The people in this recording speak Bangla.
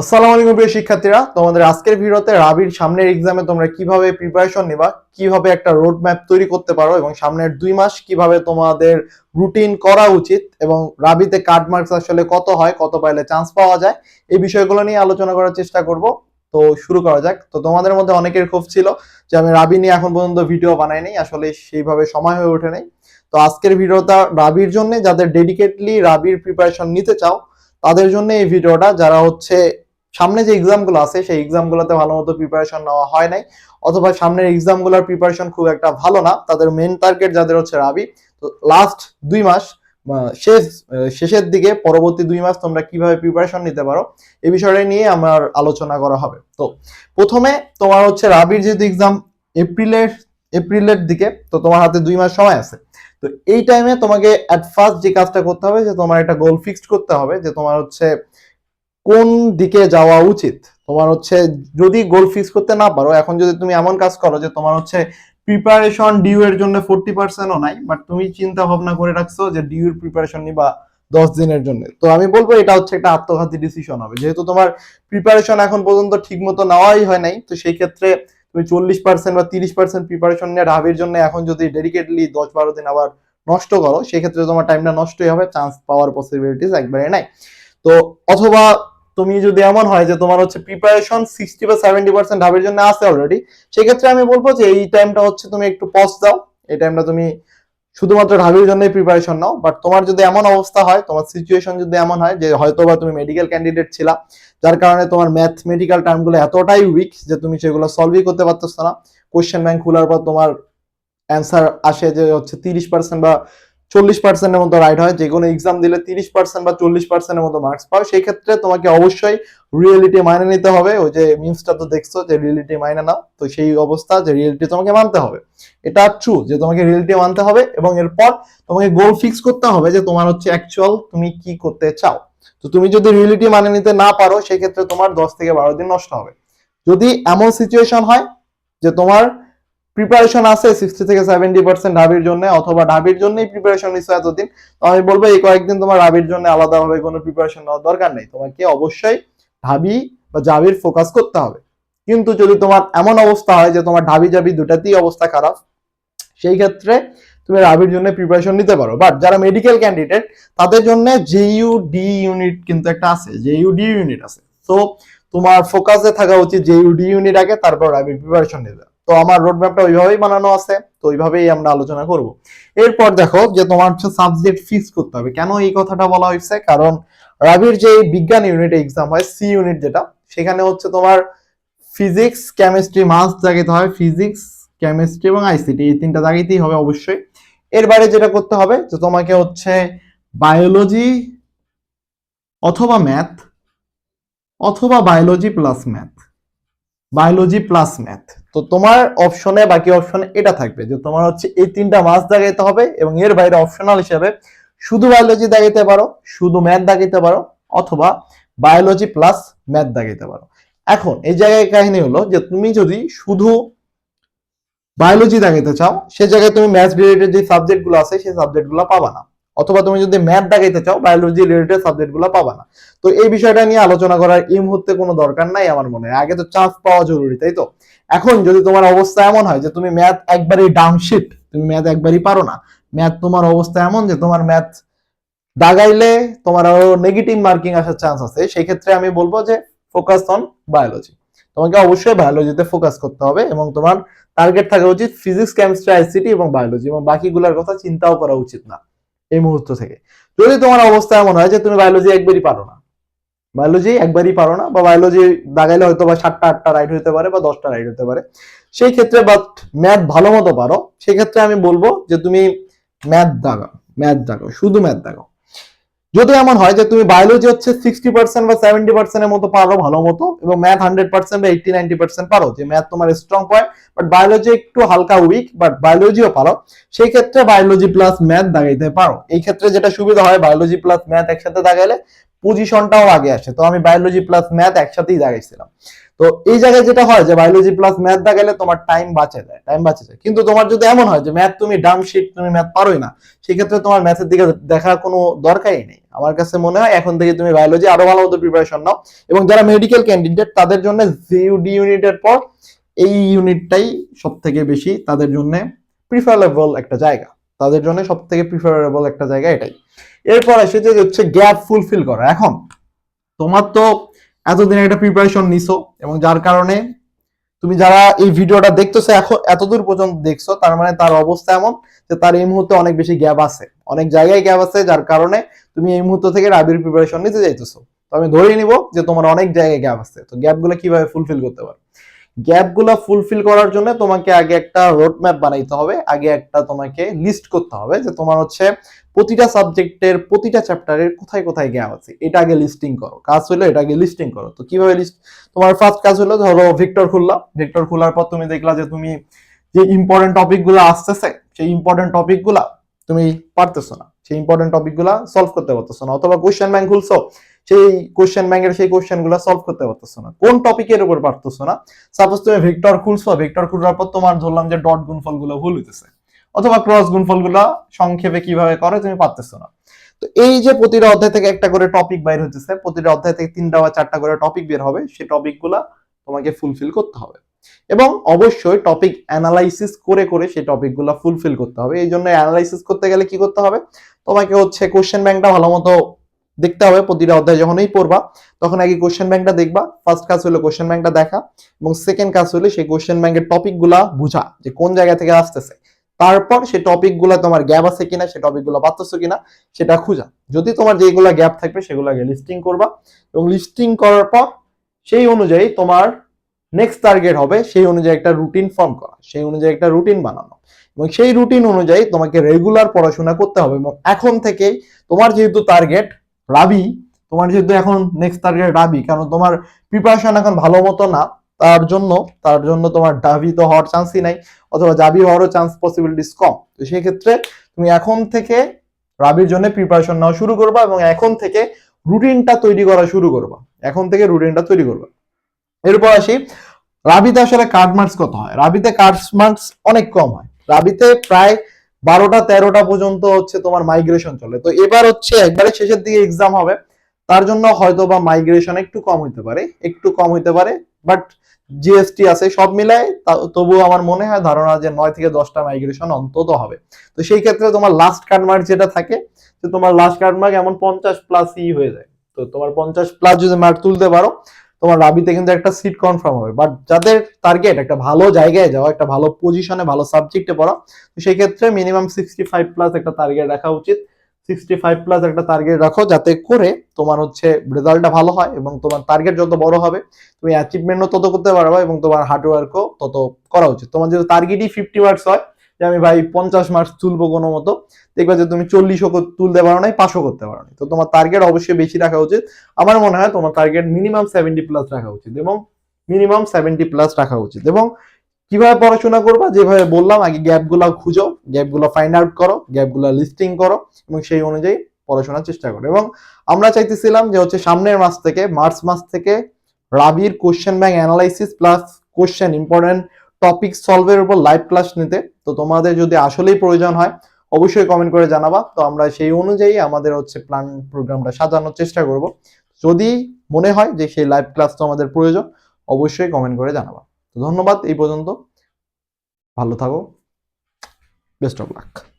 আসসালামু আলাইকুম প্রিয় শিক্ষার্থীরা, তোমাদের আজকের ভিডিওতে রাবির সামনের এক্সামে তোমরা কীভাবে প্রিপারেশন নিবা, কীভাবে একটা রোড ম্যাপ তৈরি করতে পারো এবং সামনের দুই মাস কীভাবে তোমাদের রুটিন করা উচিত এবং রাবিতে কাট মার্কস আসলে কত হয়, কত পাইলে চান্স পাওয়া যায়, এই বিষয়গুলো নিয়ে আলোচনা করার চেষ্টা করব। তো শুরু করা যাক। তো তোমাদের মধ্যে অনেকের ক্ষোভ ছিল যে আমি রাবি নিয়ে এখন পর্যন্ত ভিডিও বানাইনি, আসলে সেইভাবে সময় হয়ে ওঠে নাই। তো আজকের ভিডিওটা রাবির জন্য, যাদের ডেডিকেটলি রাবির প্রিপারেশন নিতে চাও, তাদের জন্য এই ভিডিওটা যারা হচ্ছে সামনে যে এক্সামগুলো আছে, সেই এক্সামগুলোতে ভালো মতো প্রিপারেশন নেওয়া হয় নাই। অথবা সামনের এক্সামগুলোর প্রিপারেশন খুব একটা ভালো না। তাদের মেন টার্গেট যাদের হচ্ছে রাবি। তো লাস্ট দুই মাস শেষ শেষের দিকে, পরবর্তী দুই মাস তোমরা কীভাবে প্রিপারেশন নিতে পারো, এ বিষয়টা নিয়ে আমার আলোচনা করা হবে। তো প্রথমে তোমার হচ্ছে রাবির যেহেতু এক্সাম এপ্রিলের এপ্রিলের দিকে, তো তোমার হাতে দুই মাস সময় আছে। তো এই টাইমে তোমাকে অ্যাট ফার্স্ট যে কাজটা করতে হবে, যে তোমার একটা গোল ফিক্সড করতে হবে, যে তোমার হচ্ছে কোন দিকে যাওয়া উচিত? তোমার হচ্ছে যদি গোল ফিক্স করতে না পারো, এখন যদি তুমি এমন কাজ করো যে তোমার হচ্ছে প্রিপারেশন ডিউ এর জন্য ফোর্টি পার্সেন্টও নাই বাট তুমি চিন্তা ভাবনা করে রাখছো যে ডিউ এর প্রিপারেশন নিবা দশ দিনের জন্য। তো আমি বলব এটা হচ্ছে একটা আত্মঘাতী ডিসিশন হবে। যেহেতু তোমার প্রিপারেশন এখন পর্যন্ত ঠিক মতো নেওয়াই হয় নাই, তো সেই ক্ষেত্রে তুমি চল্লিশ পার্সেন্ট বা তিরিশ পার্সেন্ট প্রিপারেশন নিয়ে রাবির জন্য এখন যদি ডেডিকেটলি দশ বারো দিন আবার নষ্ট করো সেক্ষেত্রে তোমার টাইমটা নষ্টই হবে চান্স পাওয়ার পসিবিলিটিস একবারে নাই। তো অথবা তুমি যদি এমন হয় যে তোমার হচ্ছে প্রিপারেশন সিক্সটি বা সেভেন্টি পার্সেন্ট ঢাবের জন্য আছে অলরেডি সেক্ষেত্রে আমি বলব যে এই টাইমটা হচ্ছে তুমি একটু পজ দাও। এই টাইমটা তুমি শুধুমাত্র ঢাবির জন্যই প্রিপারেশন নাও। বাট তোমার যদি এমন অবস্থা হয়, তোমার সিচুয়েশন যদি এমন হয় যে হয়তো বা তুমি মেডিকেল ক্যান্ডিডেট ছিলা, যার কারণে তোমার ম্যাথ ম্যাথমেটিক্যাল টার্মগুলো এতটাই উইক যে তুমি সেগুলো সলভই করতে পারতেছো না। কোশ্চেন ব্যাংক খোলার পর তোমার অ্যান্সার আসে যে হচ্ছে তিরিশ পার্সেন্ট বা চল্লিশ পার্সেন্টের মতো রাইট হয়, যে কোনো এক্সাম দিলে তিরিশ পার্সেন্ট বা চল্লিশ পার্সেন্টের মতো মার্কস পাও। সেই ক্ষেত্রে তোমাকে অবশ্যই রিয়েলিটি মাইনে নিতে হবে। ওই যে মিমসটা তো দেখছ যে রিয়েলিটি মাইনে নাও, তো সেই অবস্থা যে রিয়েলিটি তোমাকে মানতে হবে। এটা ট্রু যে তোমাকে রিয়েলিটি মানতে হবে এবং এরপর তোমাকে গোল ফিক্স করতে হবে যে তোমার হচ্ছে অ্যাকচুয়াল তুমি কি করতে চাও। তো তুমি যদি রিয়েলিটি মানে নিতে না পারো, সেক্ষেত্রে তোমার দশ থেকে বারো দিন নষ্ট হবে। যদি এমন সিচুয়েশন হয় যে তোমার প্রিপারেশন আছে সিক্সটি থেকে সেভেন্টি পার্সেন্ট ঢাবির জন্য অথবা ঢাবির জন্যই প্রিপারেশন নিচ্ছে এতদিন। তো আমি বলব, এই কয়েকদিন তোমার রাবির জন্য আলাদাভাবে কোনো প্রিপারেশন নেওয়ার দরকার নেই। তোমাকে অবশ্যই ঢাবি বা জাবির ফোকাস করতে হবে। কিন্তু যদি তোমার এমন অবস্থা হয় যে তোমার ঢাবি জাবি দুটাতেই অবস্থা খারাপ, সেই ক্ষেত্রে তুমি রাবির জন্য প্রিপারেশন নিতে পারো। বাট যারা মেডিকেল ক্যান্ডিডেট তাদের জন্য জেইউ ডি ইউনিট কিন্তু একটা আছে জেইউ ডি ইউনিট আছে। তো তোমার ফোকাসে থাকা উচিত জেইউ ডি ইউনিট আগে, তারপর রাবির প্রিপারেশন নিতে। তো আমার রোড ম্যাপটা ওইভাবেই বানানো আছে, তো ওইভাবেই আমরা আলোচনা করব। এরপর দেখো যে তোমার হচ্ছে সাবজেক্ট ফিক্স করতে হবে। কেন এই কথাটা বলা হয়েছে? কারণ রাবির যে বিজ্ঞান ইউনিট এক্সাম হয় সি ইউনিট যেটা, সেখানে হচ্ছে তোমার ফিজিক্স কেমিস্ট্রি মাস জায়গাতে হয় ফিজিক্স কেমিস্ট্রি এবং আইসিটি এই তিনটা জায়গাতেই হবে অবশ্যই। এর বাইরে যেটা করতে হবে, যে তোমাকে হচ্ছে বায়োলজি অথবা ম্যাথ অথবা biology plus math biology plus math তো তোমার অপশনে বাকি অপশনে এটা থাকবে যে তোমার হচ্ছে এই তিনটা মাস দাগাইতে হবে এবং এর বাইরে অপশনাল হিসেবে শুধু বায়োলজি দাগাইতে পারো, শুধু ম্যাথ দাগাইতে পারো অথবা বায়োলজি প্লাস ম্যাথ দাগাইতে পারো। এখন এই জায়গায় কাহিনী হলো যে তুমি যদি শুধু বায়োলজি দাগাইতে চাও, সে জায়গায় তুমি ম্যাথ রিলেটেড যে সাবজেক্টগুলো আছে, সেই সাবজেক্টগুলো পাবা না। অথবা তুমি যদি ম্যাথ দাগাইতে চাও বায়োলজি রিলেটেড সাবজেক্টগুলো পাবা না। তো এই বিষয়টা নিয়ে আলোচনা করার এই মুহূর্তে কোনো দরকার নাই আমার মনে হয়। আগে তো চান্স পাওয়া জরুরি, তাই তো? এখন যদি তোমার অবস্থা এমন হয় যে তুমি ম্যাথ একবারই ডাউনশিট তুমি ম্যাথ একবারই পারো না ম্যাথ তোমার অবস্থা এমন যে তোমার ম্যাথ দাগাইলে তোমার আরও নেগেটিভ মার্কিং আসার চান্স আছে। সেই ক্ষেত্রে আমি বলব যে ফোকাস অন বায়োলজি তোমাকে অবশ্যই বায়োলজিতে ফোকাস করতে হবে এবং তোমার টার্গেট থাকা উচিত ফিজিক্স কেমিস্ট্রি আইসিটি এবং বায়োলজি এবং বাকিগুলোর কথা চিন্তাও করা উচিত না। এই মুহূর্ত থেকে। যদি তোমার অবস্থা এমন হয় যে তুমি বায়োলজি একবারই পারো না বায়োলজি একবারই পারো না, বা বায়োলজি দাগাইলে হয়তো বা সাতটা, আটটা রাইট হতে পারে বা দশটা রাইট হতে পারে, সেই ক্ষেত্রে বাট ম্যাথ ভালো মতো পারো। সেক্ষেত্রে আমি বলব যে তুমি ম্যাথ দাগাও ম্যাথ দাগাও, শুধু ম্যাথ দাগাও। যদি এমন হয় যে তুমি বায়োলজি হচ্ছে সিক্সটি পার্সেন্ট বা সেভেন্টি পার্সেন্টের মতো পারো ভালো মতো এবং ম্যাথ হান্ড্রেড পার্সেন্ট বা এইটটি নাইনটি পার্সেন্ট পারো, যে ম্যাথ তোমার স্ট্রং পয়েন্ট বাট বায়োলজি একটু হালকা উইক বাট বায়োলজিও পারো, সেই ক্ষেত্রে বায়োলজি প্লাস ম্যাথ দাগাইতে পারো। এই ক্ষেত্রে যেটা সুবিধা হয় বায়োলজি প্লাস ম্যাথ একসাথে দাগাইলে পজিশনটাও আগে আসে। তো আমি বায়োলজি প্লাস ম্যাথ একসাথেই দাগাইছিলাম। তো এই জায়গায় যেটা হয় যে বায়োলজি প্লাস ম্যাথ দা গেলে তোমার টাইম বাঁচে যায় টাইম বাঁচে যায় কিন্তু তোমার যদি এমন হয় যে ম্যাথ তুমি ডাম শিট তুমি ম্যাথ পারোই না, সেক্ষেত্রে তোমার ম্যাথের দিকে দেখার কোনো দরকারই নেই। আমার কাছে মনে হয় এখন থেকে তুমি বায়োলজি আরও ভালো মতো প্রিপারেশন নাও এবং যারা মেডিকেল ক্যান্ডিডেট তাদের জন্য জিইউডি ইউনিটের পর এই ইউনিটটাই সব থেকে বেশি তাদের জন্য প্রিফারেবল একটা জায়গা। তাদের জন্য সব থেকে প্রিফারেবল একটা জায়গা এটাই। এরপর এসে যে হচ্ছে গ্যাপ ফুলফিল করা। এখন তোমার তো এতদিন একটা প্রিপারেশন নিছো এবং যার কারণে তুমি যারা এই ভিডিওটা দেখতেছো এখন, এতদূর পর্যন্ত দেখছ, তার মানে তার অবস্থা এমন যে তার এই মুহূর্তে অনেক বেশি গ্যাপ আছে। অনেক জায়গায় গ্যাপ আছে, যার কারণে তুমি এই মুহূর্ত থেকে রাবির প্রিপারেশন নিতে যাইতেছো। তো আমি ধরেই নিব যে তোমার অনেক জায়গায় গ্যাপ আছে। তো গ্যাপগুলো কীভাবে ফুলফিল করতে পারো? গ্যাপগুলো ফুলফিল করার জন্য তোমাকে আগে একটা রোড ম্যাপ বানাইতে হবে, আগে একটা তোমাকে লিস্ট করতে হবে যে তোমার হচ্ছে প্রতিটা সাবজেক্টের প্রতিটা চ্যাপ্টারের কোথায় কোথায় গ্যাপ আছে। এটা আগে লিস্টিং করো, কাজ হলো এটা আগে লিস্টিং করো। তো কীভাবে লিস্ট, তোমার ফার্স্ট কাজ হলো ধরো ভিক্টর খুললা, ভিক্টর খোলার পর তুমি দেখলা যে তুমি যে ইম্পর্টেন্ট টপিকগুলো আসতেছে, সেই ইম্পর্টেন্ট টপিকগুলা তুমি পারতেছো না। সেই ইম্পর্টেন্ট টপিকগুলা সলভ করতে পারতেছো না, অথবা কোশ্চেন ব্যাংক খুলছো, সেই কোশ্চেন ব্যাংকের সেই কোশ্চেনগুলা সলভ করতে পারতেছো না। কোন টপিকের উপর পারতেছো না? সাপোজ তুমি ভিক্টর খুলছো ভিক্টর খোলার পর তোমার ধরলাম যে ডট গুণফলগুলো ভুল হইতেছে, অথবা ক্রস গুণফলগুলা সংক্ষেপে কীভাবে করে তুমি পারতেছো না। তো এই যে প্রতিটা অধ্যায় থেকে একটা করে টপিক বাইর হইতেছে, প্রতিটা অধ্যায় থেকে তিনটা বা চারটা করে টপিক বের হবে, সেই টপিকগুলা তোমাকে ফুলফিল করতে হবে। এবং অবশ্যই টপিক অ্যানালাইসিস করে করে সেই টপিকগুলা ফুলফিল করতে হবে। এই জন্য অ্যানালাইসিস করতে গেলে কি করতে হবে? তোমাকে হচ্ছে কোশ্চেন ব্যাংকটা ভালো মতো দেখতে হবে, প্রতিটা অধ্যায় যখনই পড়বা, তখন আগে কোশ্চেন ব্যাংকটা দেখবা। ফার্স্ট কাজ হলো কোশ্চেন ব্যাংকটা দেখা এবং সেকেন্ড কাজ হলো সেই কোশ্চেন ব্যাংকের টপিকগুলা বুঝা, যে কোন জায়গা থেকে আসতেছে। তারপর সেই টপিকগুলা তোমার গ্যাপ আছে কিনা, সেই টপিকগুলো পাচ্ছ কিনা, সেটা খুঁজা। যদি তোমার যেগুলা গ্যাপ থাকবে সেগুলো আগে লিস্টিং করবা এবং লিস্টিং করার পর সেই অনুযায়ী তোমার নেক্সট টার্গেট হবে সেই অনুযায়ী একটা রুটিন ফর্ম করা, সেই অনুযায়ী একটা রুটিন বানানো। এবং সেই রুটিন অনুযায়ী তোমাকে রেগুলার পড়াশোনা করতে হবে এবং এখন থেকেই তোমার যেহেতু টার্গেট রাবি, তোমার যেহেতু এখন নেক্সট টার্গেট রাবি, কারণ তোমার প্রিপারেশন এখন ভালো মতো না, তার জন্য তার জন্য তোমার ডাবি তো হওয়ার চান্সই নাই, অথবা জাবি হওয়ারও চান্স পসিবিলিটিস কম। তো সেই ক্ষেত্রে তুমি এখন থেকে রাবির জন্য প্রিপারেশন নেওয়া শুরু করবা এবং এখন থেকে রুটিনটা তৈরি করা শুরু করবা। এখন থেকে রুটিনটা তৈরি করবা। এরপর আসি, রাবিতে আসলে কার্ড মার্কস কত হয়? রাবিতে কার্ড মার্কস অনেক কম হয়। রাবিতে প্রায় বারোটা, তেরোটা পর্যন্ত হচ্ছে তোমার মাইগ্রেশন চলে। তো এবার হচ্ছে একবারে শেষের দিকে এক্সাম হবে। তার জন্য হয়তো বা মাইগ্রেশন একটু কম হইতে পারে, একটু কম হইতে পারে বাট জিএসটি আছে, সব মিলায় তা- তবুও আমার মনে হয় ধারণা যে নয় থেকে দশটা মাইগ্রেশন অন্তত হবে। তো সেই ক্ষেত্রে তোমার লাস্ট কার্ড মার্ক যেটা থাকে, যে তোমার লাস্ট কার্ড মার্ক এমন পঞ্চাশ প্লাসই হয়ে যায়। তো তোমার পঞ্চাশ প্লাস যদি মার্ক তুলতে পারো তোমার রাবিতে কিন্তু একটা সিট কনফার্ম হবে। বাট যাদের টার্গেট একটা ভালো জায়গায় যাওয়া একটা ভালো পজিশনে ভালো সাবজেক্টে পড়া তো সেই ক্ষেত্রে মিনিমাম সিক্সটি ফাইভ প্লাস একটা টার্গেট রাখা উচিত। সিক্সটি ফাইভ প্লাস একটা টার্গেট রাখো যাতে করে তোমার হচ্ছে রেজাল্টটা ভালো হয় এবং তোমার টার্গেট যত বড় হবে, তুমি অ্যাচিভমেন্টও তত করতে পারবে এবং তোমার হার্ডওয়ার্কও তত করা উচিত। তোমার যদি টার্গেটই ফিফটি মার্কস হয় যে আমি ভাই পঞ্চাশ মার্কস তুলবো কোনো মতো, দেখবে যে তুমি চল্লিশও তুলতে পারো নাই, পাঁচও করতে পারো না তো তোমার টার্গেট অবশ্যই বেশি রাখা উচিত। আমার মনে হয় তোমার টার্গেট মিনিমাম সেভেন্টি প্লাস রাখা উচিত এবং মিনিমাম সেভেন্টি প্লাস রাখা উচিত এবং কীভাবে পড়াশোনা করবা, যেভাবে বললাম, আগে গ্যাপগুলো খুঁজো গ্যাপগুলো ফাইন্ড আউট করো গ্যাপগুলো লিস্টিং করো এবং সেই অনুযায়ী পড়াশোনার চেষ্টা করো এবং আমরা চাইতেছিলাম যে হচ্ছে সামনের মাস থেকে, মার্চ মাস থেকে রাবির question bank analysis plus question important topic সলভের উপর লাইভ ক্লাস নিতে। তো তোমাদের যদি আসলেই প্রয়োজন হয়, অবশ্যই কমেন্ট করে জানাবা। তো আমরা সেই অনুযায়ী আমাদের হচ্ছে প্ল্যান প্রোগ্রামটা সাজানোর চেষ্টা করব। যদি মনে হয় যে সেই লাইভ ক্লাস তো আমাদের প্রয়োজন, অবশ্যই কমেন্ট করে জানাবা। তো ধন্যবাদ, এই পর্যন্ত। ভালো থাকো। Best of luck